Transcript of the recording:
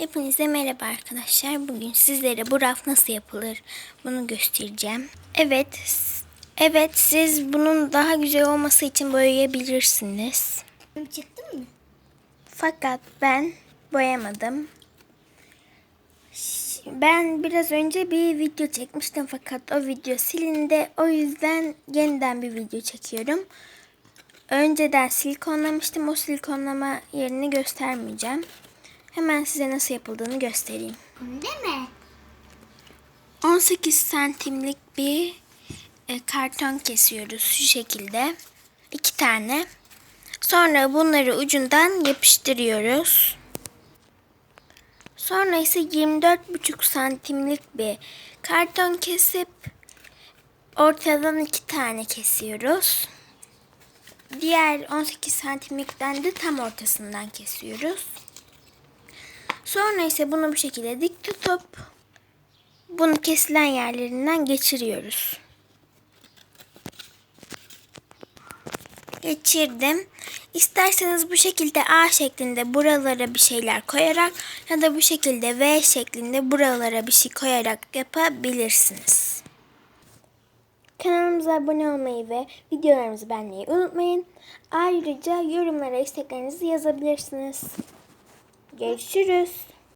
Hepinize merhaba arkadaşlar. Bugün sizlere bu raf nasıl yapılır bunu göstereceğim. Evet, evet siz bunun daha güzel olması için boyayabilirsiniz. Çıktı mı? Fakat ben boyamadım. Ben biraz önce bir video çekmiştim fakat o video silindi. O yüzden yeniden bir video çekiyorum. Önceden silikonlamıştım. O silikonlama yerini göstermeyeceğim. Hemen size nasıl yapıldığını göstereyim. Değil mi? 18 santimlik bir e, karton kesiyoruz şu şekilde. iki tane. Sonra bunları ucundan yapıştırıyoruz. Sonra ise 24,5 santimlik bir karton kesip ortadan iki tane kesiyoruz. Diğer 18 santimlikten de tam ortasından kesiyoruz. Sonra ise bunu bu şekilde dik tutup bunu kesilen yerlerinden geçiriyoruz. Geçirdim. İsterseniz bu şekilde A şeklinde buralara bir şeyler koyarak ya da bu şekilde V şeklinde buralara bir şey koyarak yapabilirsiniz. Kanalımıza abone olmayı ve videolarımızı beğenmeyi unutmayın. Ayrıca yorumlara isteklerinizi yazabilirsiniz. Görüşürüz.